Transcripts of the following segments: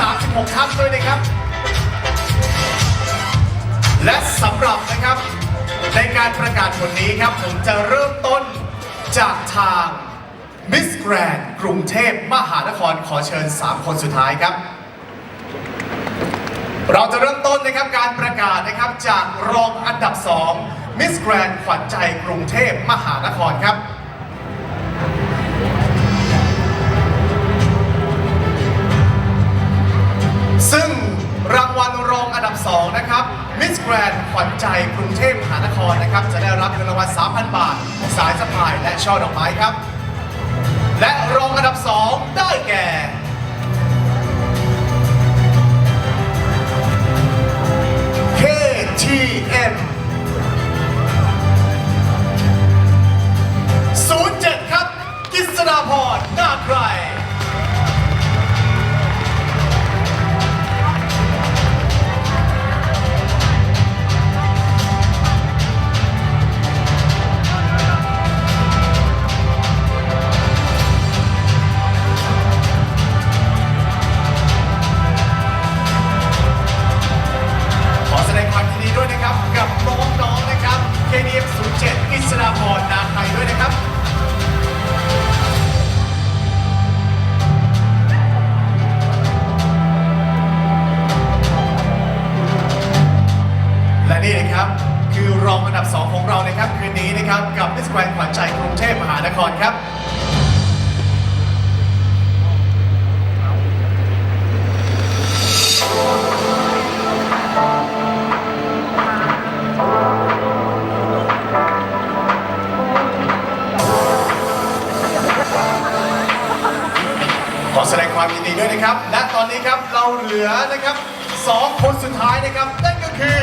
36ท่านด้วยนะครับ และสำหรับนะครับในการประกาศผลนี้ครับ ผมจะเริ่มต้นจากทางมิสแกรนกรุงเทพมหานครขอเชิญ 3 คนสุดท้ายครับ เราจะเริ่มต้นนะครับการประกาศนะครับจากรองอันดับ 2มิสแกรนขวัญใจกรุงเทพมหานครครับางวัล 3,000 บาท สายสะพายและช่อดอกไม้ครับ และรองอันดับ 2 ได้แก่ KT เราเหลือนะครับสองคนสุดท้ายนะครับ นั่นก็คือ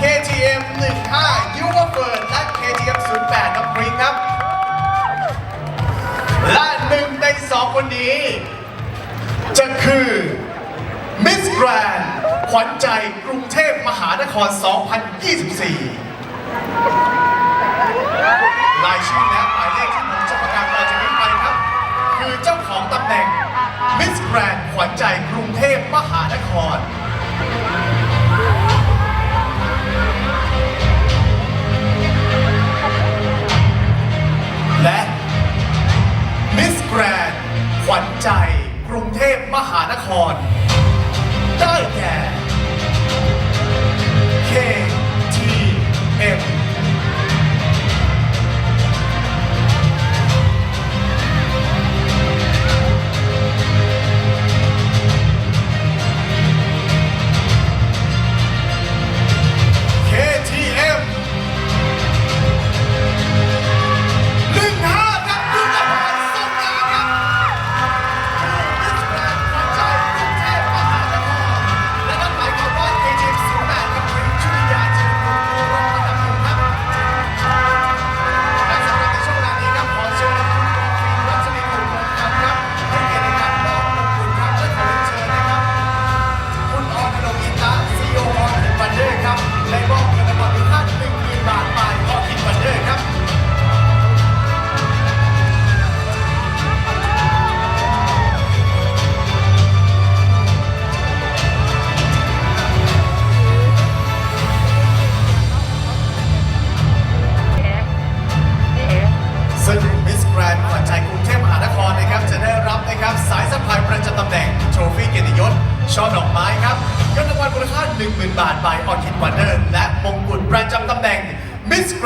KTM 15ยูวเฟิร์นและ KTM 08น้องพริงครับ และหนึ่งในสองคนนี้ จะคือมิสแกรนขวัญใจกรุงเทพมหานคร 2024 รายชื่อและหมายเลขที่ผมจะประกาศต่อจากนี้ไปครับ คือเจ้าของตำแหน่ง มิสแกรนขวัญใจกรุงเทพมหานคร และมิสแกรนขวัญใจกรุงเทพมหานคร ได้แก่ KTM KTM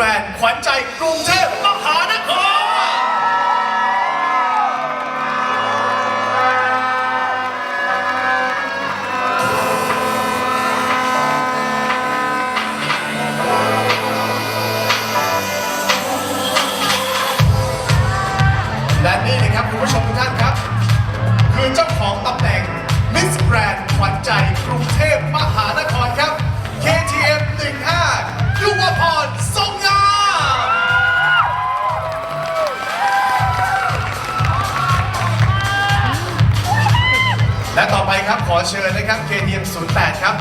แกรนด์ขวัญใจกรุงเทพ ไปครับขอเชิญนะครับ KTM 08 ครับ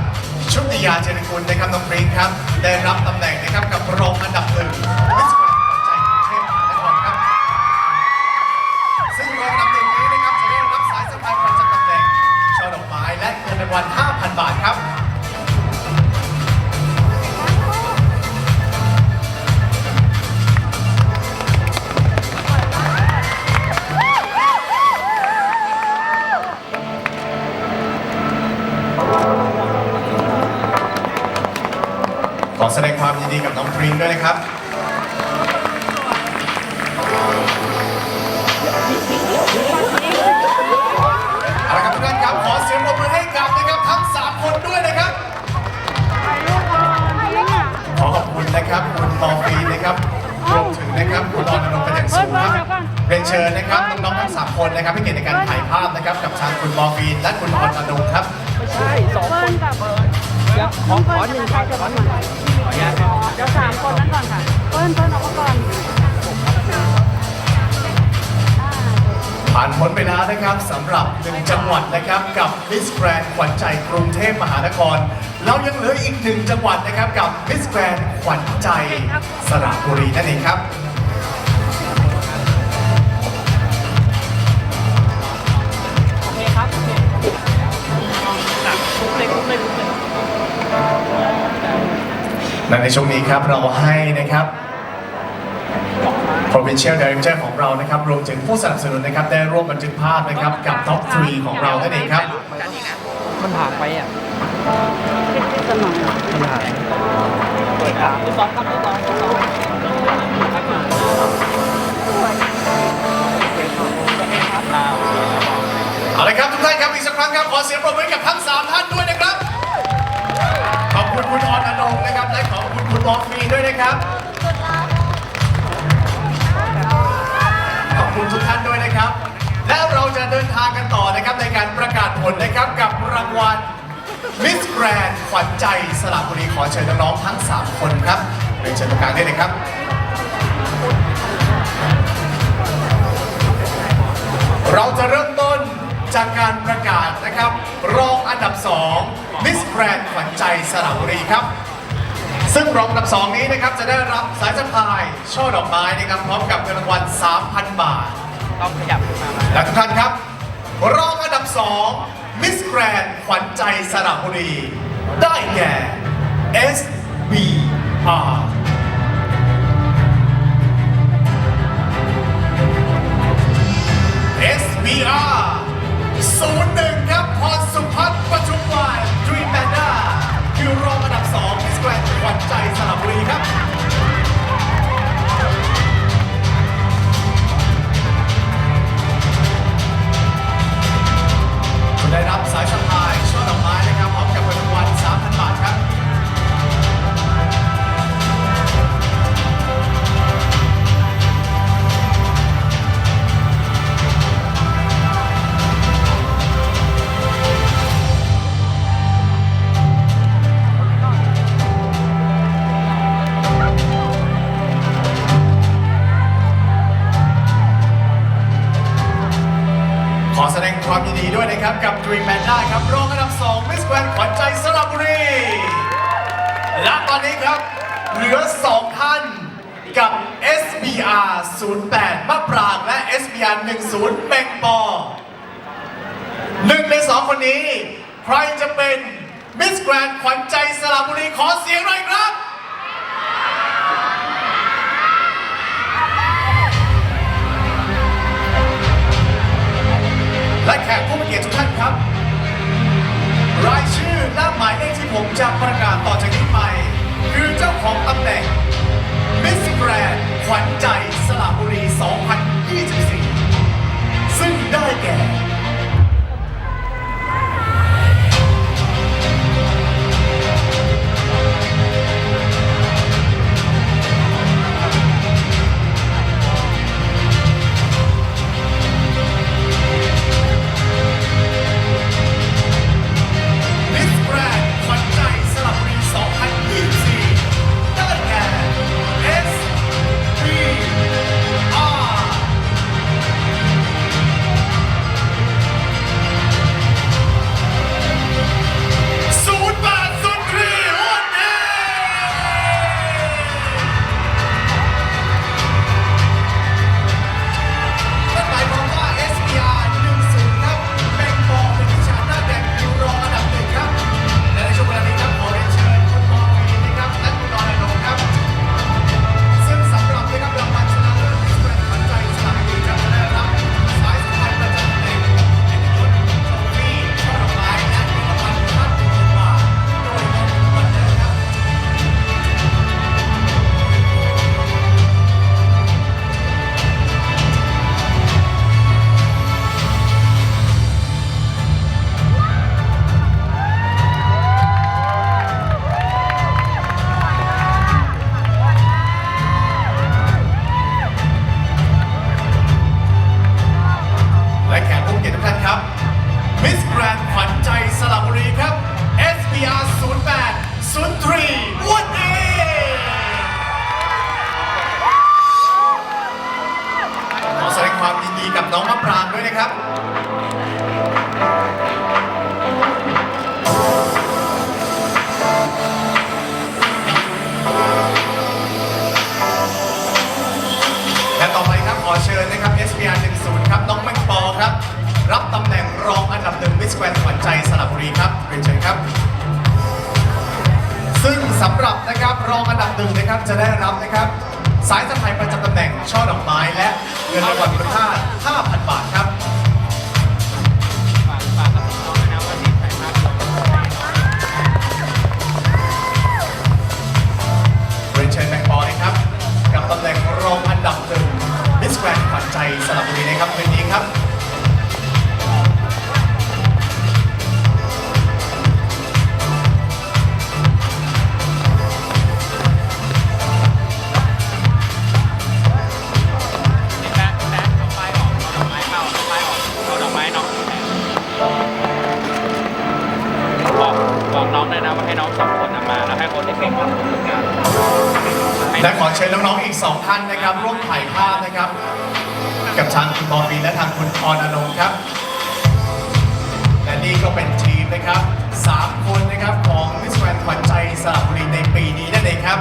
ชุติยาเจริญกุลนะครับน้องปริงครับ ได้รับตำแหน่งนะครับกับรองอันดับหนึ่งมิสแกรนขวัญใจกรุงเทพมหานครครับ ซึ่งรองอันดับหนึ่งนี้นะครับจะได้รับสายสะพายประจำตำแหน่งช่อดอกไม้และเงินรางวัล5 นดีกับน้องพรินด้วยนะครับเอาละครับทุกท่านครับขอเสียงปรบมือให้กับนะครับทั้ง3คนด้วยนะครับ ขอขอบคุณนะครับคุณมอร์ฟีนะครับรวมถึงนะครับคุณออนอนงค์เป็นอย่างสูงครับเรียนเชิญนะครับน้องๆทั้งสามคนนะครับให้เกียรติในการถ่ายภาพนะครับกับทางคุณมอร์ฟีนและคุณออนอนงค์ครับ ใช่สองเปิ้ลกับเดี๋ยวขอขอหนึ่งขอขอหนึ่งขออนุญาตครับ ดี๋ยวสามคนนั้นก่อนค่ะเปิ้ลเปิ้ลออกมาก่อนผ่านพ้นไปแล้วนะครับสำหรับหนึ่งจังหวัดนะครับกับมิสแกรนขวัญใจกรุงเทพมหานคร เรายังเหลืออีกหนึ่งจังหวัดนะครับกับมิสแกรนขวัญใจสระบุรีนั่นเองครับ และในช่วงนี้ครับเราให้นะครับ Provincial Director ของเรานะครับรวมถึงผู้สนับสนุนนะครับได้ร่วมบันทึกภาพนะครับกับ Top 3 ของเรานั่นเองครับ มันผ่านไปอะคิดๆกันหน่อยมันผ่านเปิดอะลูกบอลครับลูกบอลลูกบอลครับมาอ่าโอเคครับเอาละครับทุกท่านครับอีกสักครั้งครับขอเสียงปรบมือให้กับทั้ง3ท่านด้วยนะครับ และขอบคุณคุณมอร์ฟีนด้วยนะครับ ขอบคุณทุกท่านด้วยนะครับ และเราจะเดินทางกันต่อนะครับในการประกาศผลนะครับกับรางวัลมิสแกรนขวัญใจสระบุรีขอเชิญน้องๆทั้ง 3 คนครับเรียนเชิญตรงกลางได้เลยครับเราจะเริ่มต้นจากการประกาศนะครับ รองอันดับ 2 มิสแกรนขวัญใจสระบุรีครับ ซึ่งรองอันดับ2นี้นะครับจะได้รับสายสะพายช่อดอกไม้นะครับพร้อมกับเงินรางวัล 3,000 บาท ต้องขยับขึ้นมาไหมและทุกท่านครับ รองอันดับ2มิสแกรนขวัญใจสระบุรี ได้แก่ SBR SBR 01ครับพรสุพัฒน์ และ SBR 10เมงปอหนึ่งในสองคนนี้ ใครจะเป็น Miss Grand ขวัญใจสระบุรีขอเสียงหน่อยครับและแขกผู้มีเกียรติทุกท่านครับ รายชื่อและหมายเลขที่ผมจะประกาศต่อจากนี้ไป คือเจ้าของตำแหน่ง Miss Grand ขวัญใจะได้รับนะครับ สายสะพายประจำตำแหน่งช่อดอกไม้และเงินรางวัลมูลค่า 5,000 บาทครับฝากฝากกับน้องๆด้วยนะว่าที่ถ่ายภาพลงเรียนเชิญแบงค์บอยครับ กับตำแหน่งรองอันดับหนึ่งมิสแกรนขวัญใจสระบุรีนะครับคืนนี้ครับ เชิญน้องๆอีกสองท่านนะครับ ร่วมถ่ายภาพนะครับ กับทางคุณบอฟีและทางคุณออนอนงครับ และนี่ก็เป็นทีมนะครับสามคนนะครับของมิสแกรนขวัญใจสระบุรีในปีนี้นั่นเองครับ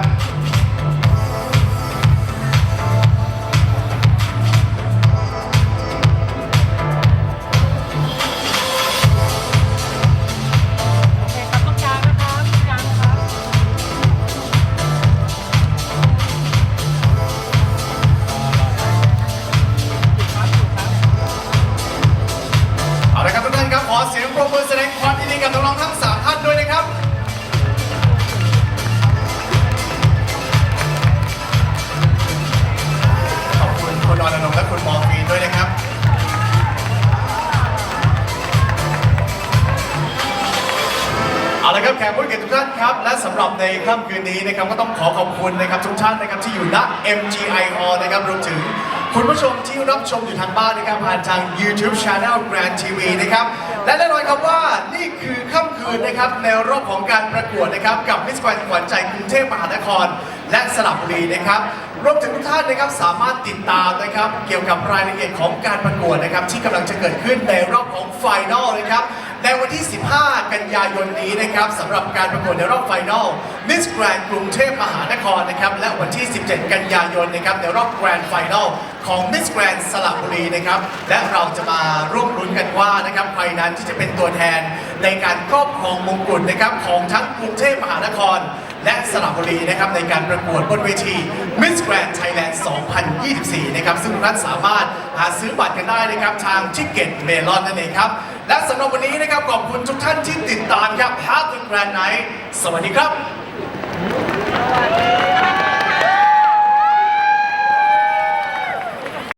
ในค่ำคืนนี้นะครับก็ต้องขอขอบคุณนะครับทุกท่านนะครับที่อยู่ณ MGI Hall นะครับรวมถึงคุณผู้ชมที่รับชมอยู่ทางบ้านนะครับผ่านทาง YouTube Channel Grand TV นะครับและแน่นอนครับว่านี่คือค่ำคืนนะครับในรอบของการประกวดนะครับกับมิสแกรนขวัญใจกรุงเทพมหานคร และสระบุรีนะครับรวมถึงทุกท่านนะครับสามารถติดตามนะครับเกี่ยวกับรายละเอียดของการประกวดนะครับที่กำลังจะเกิดขึ้นในรอบของไฟนอลนะครับ ในวันที่ 15 กันยายนนี้นะครับสำหรับการประกวดในรอบไฟนอลมิสแกรนกรุงเทพมหานครนะครับและวันที่ 17 กันยายนนะครับในรอบแกรนด์ไฟนอลของมิสแกรนสระบุรีนะครับและเราจะมาร่วมรุ้นกันว่านะครับใครนั้นที่จะเป็นตัวแทนในการครอบครองมงกุฎนะครับของทั้งกรุงเทพมหานคร และสระบุรีนะครับในการประกวดบนเวที Miss Grand Thailand 2024 นะครับซึ่งทุกท่านสามารถหาซื้อบัตรกันได้นะครับทางทิกเก็ตเมลอนนั่นเองครับ และสำหรับวันนี้นะครับขอบคุณทุกท่านที่ติดตามครับ Have a Grand Night สวัสดีครับ